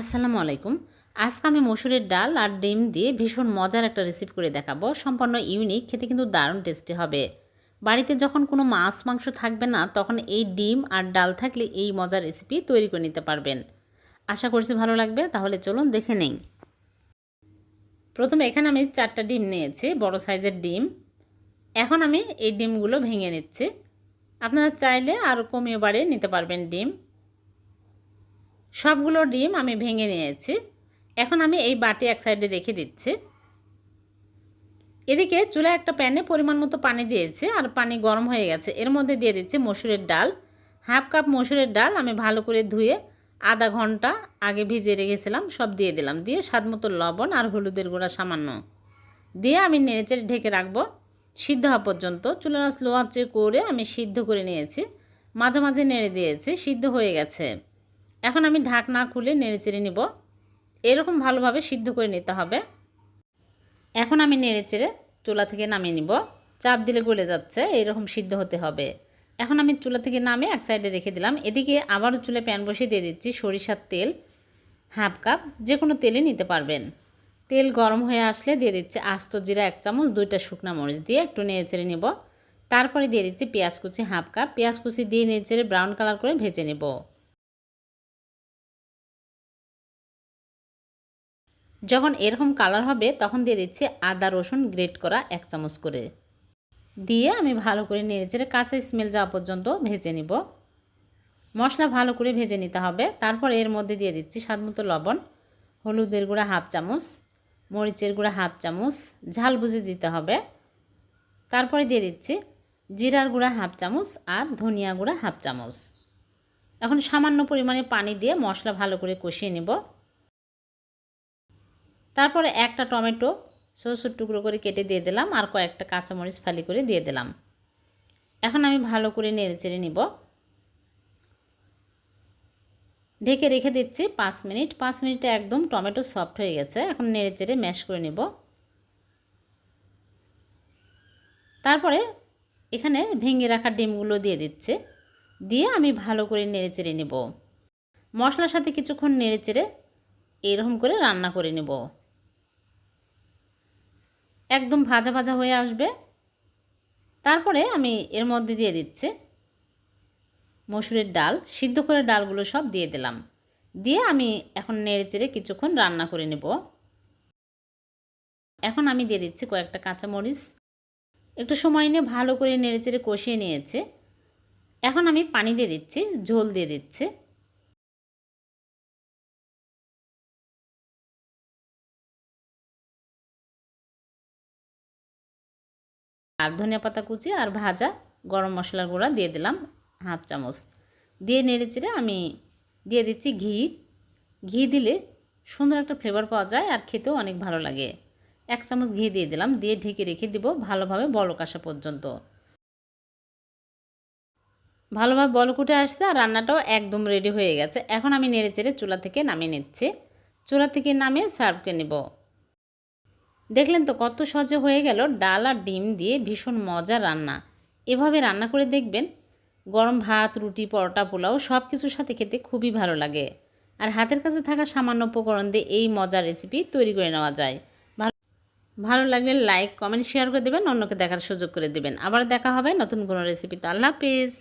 আসসালামু আলাইকুম। আজকে আমি মসুরের ডাল আর ডিম দিয়ে ভীষণ মজার একটা রেসিপি করে দেখাবো। সম্পূর্ণ ইউনিক খেতে কিন্তু দারুণ টেস্টি হবে। বাড়িতে যখন কোনো মাছ মাংস থাকবে না, তখন এই ডিম আর ডাল থাকলে এই মজার রেসিপি তৈরি করে নিতে পারবেন। আশা করছি ভালো লাগবে, তাহলে চলুন দেখে নেই। প্রথমে এখানে আমি চারটা ডিম নিয়েছি, বড় সাইজের ডিম। এখন আমি এই ডিমগুলো ভেঙে নিচ্ছি। আপনারা চাইলে আরও কমিয়ে বাড়িয়ে নিতে পারবেন ডিম। সবগুলো ডিম আমি ভেঙে নিয়েছি। এখন আমি এই বাটি এক সাইডে রেখে দিচ্ছি। এদিকে চুলা একটা প্যানে পরিমাণ মতো পানি দিয়েছি আর পানি গরম হয়ে গেছে। এর মধ্যে দিয়ে দিচ্ছি মসুরের ডাল। হাফ কাপ মসুরের ডাল আমি ভালো করে ধুয়ে আধা ঘণ্টা আগে ভিজিয়ে রেখেছিলাম, সব দিয়ে দিলাম। দিয়ে স্বাদ মতো লবণ আর হলুদের গুঁড়া সামান্য দিয়ে আমি নেড়েচেড়ে ঢেকে রাখব। সিদ্ধ হওয়া পর্যন্ত চুলা স্লো আঁচে করে আমি সিদ্ধ করে নিয়েছি। মাঝে মাঝে নেড়ে দিয়েছি, সিদ্ধ হয়ে গেছে। এখন আমি ঢাকনা খুলে নেড়ে চেড়ে নিব। এরকম ভালোভাবে সিদ্ধ করে নিতে হবে। এখন আমি নেড়ে চেড়ে চুলা থেকে নামিয়ে নিব। চাপ দিলে গলে যাচ্ছে, এরকম সিদ্ধ হতে হবে। এখন আমি চুলা থেকে নামে এক সাইডে রেখে দিলাম। এদিকে আবারও চুলে প্যান বসিয়ে দিয়ে দিচ্ছি সরিষার তেল, হাফ কাপ, যে কোনো তেলে নিতে পারবেন। তেল গরম হয়ে আসলে দিয়ে দিচ্ছি আস্ত জিরা এক চামচ, দুইটা শুকনা মরিচ দিয়ে একটু নেড়ে চেড়ে নেব। তারপরে দিয়ে দিচ্ছি পেঁয়াজ কুচি হাফ কাপ। পেঁয়াজ কুচি দিয়ে নেড়ে চেড়ে ব্রাউন কালার করে ভেজে নেব। যখন এরকম কালার হবে, তখন দিয়ে দিচ্ছি আদা রসুন গ্রেট করা এক চামচ করে। দিয়ে আমি ভালো করে নেড়েচেড়ে কাঁচা স্মেল যাওয়া পর্যন্ত ভেজে নিব। মশলা ভালো করে ভেজে নিতে হবে। তারপর এর মধ্যে দিয়ে দিচ্ছি স্বাদ মতো লবণ, হলুদের গুঁড়া হাফ চামচ, মরিচের গুঁড়া হাফ চামচ, ঝাল বুঝে দিতে হবে। তারপরে দিয়ে দিচ্ছি জিরার গুঁড়া হাফ চামচ আর ধনিয়া গুঁড়া হাফ চামচ। এখন সামান্য পরিমাণে পানি দিয়ে মশলা ভালো করে কষিয়ে নেব। তারপরে একটা টমেটো ছোটো টুকরো করে কেটে দিয়ে দিলাম আর কয়েকটা কাঁচামরিচ ফালি করে দিয়ে দিলাম। এখন আমি ভালো করে নেড়ে চেড়ে নিব। ঢেকে রেখে দিচ্ছি পাঁচ মিনিট। পাঁচ মিনিটে একদম টমেটো সফট হয়ে গেছে। এখন নেড়ে চেড়ে ম্যাশ করে নেব। তারপরে এখানে ভেঙে রাখা ডিমগুলো দিয়ে দিচ্ছে। দিয়ে আমি ভালো করে নেড়ে চেড়ে নেব। মশলার সাথে কিছুক্ষণ নেড়ে চেড়ে এরকম করে রান্না করে নেব। একদম ভাজা ভাজা হয়ে আসবে। তারপরে আমি এর মধ্যে দিয়ে দিচ্ছি মসুরের ডাল। সিদ্ধ করে ডালগুলো সব দিয়ে দিলাম। দিয়ে আমি এখন নেড়ে চেড়ে কিছুক্ষণ রান্না করে নেব। এখন আমি দিয়ে দিচ্ছি কয়েকটা কাঁচামরিচ। একটু সময় নিয়ে ভালো করে নেড়ে চেড়ে কষিয়ে নিয়েছে। এখন আমি পানি দিয়ে দিচ্ছি, ঝোল দিয়ে দিচ্ছি। আর ধনিয়া পাতা কুচি আর ভাজা গরম মশলার গুঁড়া দিয়ে দিলাম হাফ চামচ। দিয়ে নেড়ে চেড়ে আমি দিয়ে দিচ্ছি ঘি। ঘি দিলে সুন্দর একটা ফ্লেভার পাওয়া যায় আর খেতেও অনেক ভালো লাগে। এক চামচ ঘি দিয়ে দিলাম, দিয়ে ঢেকে রেখে দিব ভালোভাবে বলক আসা পর্যন্ত। ভালোভাবে বলক উঠে আসছে আর রান্নাটাও একদম রেডি হয়ে গেছে। এখন আমি নেড়ে চেড়ে চুলা থেকে নামিয়ে নিচ্ছি। চুলা থেকে নামিয়ে সার্ভ করে নেব। দেখলেন তো কত সহজে হয়ে গেল ডাল আর ডিম দিয়ে ভীষণ মজা রান্না। এভাবে রান্না করে দেখবেন গরম ভাত, রুটি, পরোটা, পোলাও সব কিছুর সাথে খেতে খুবই ভালো লাগে। আর হাতের কাছে থাকা সামান্য উপকরণ দিয়ে এই মজার রেসিপি তৈরি করে নেওয়া যায়। ভালো লাগলে লাইক কমেন্ট শেয়ার করে দেবেন, অন্যকে দেখার সুযোগ করে দেবেন। আবার দেখা হবে নতুন কোনো রেসিপি তো। আল্লাহ হাফিজ।